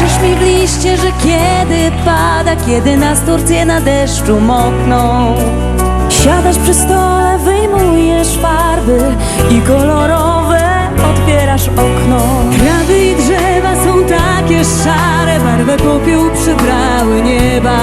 Piszesz mi w liście, że kiedy pada, kiedy nas Turcje na deszczu mokną. Siadasz przy stole, wyjmujesz farby i kolorowe otwierasz okno. Trawy i drzewa są takie szare, barwę popiół przybrały nieba.